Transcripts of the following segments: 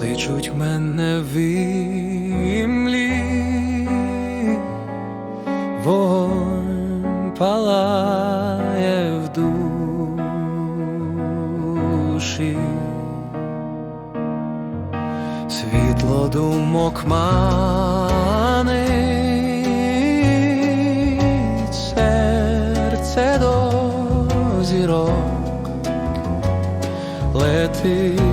кличуть мене в імлі, вогонь палає в душі, світло думок манить летить.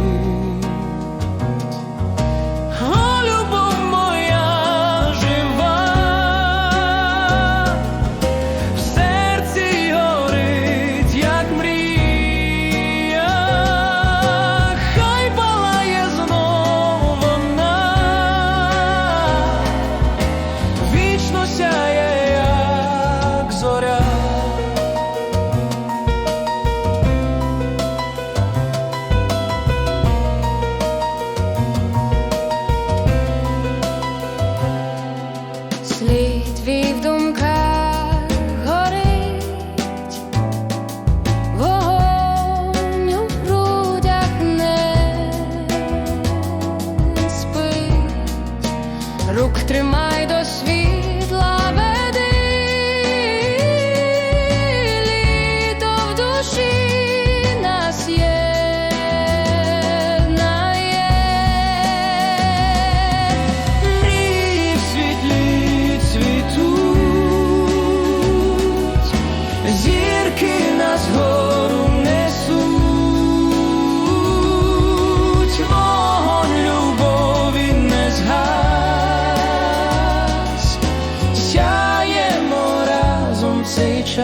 В думках горить, вогонь не спить, рук тримай contagious.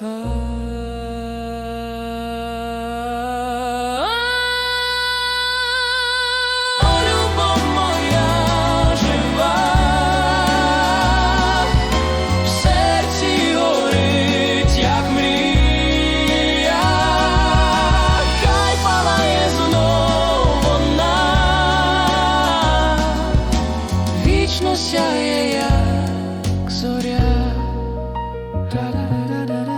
Oh. da da da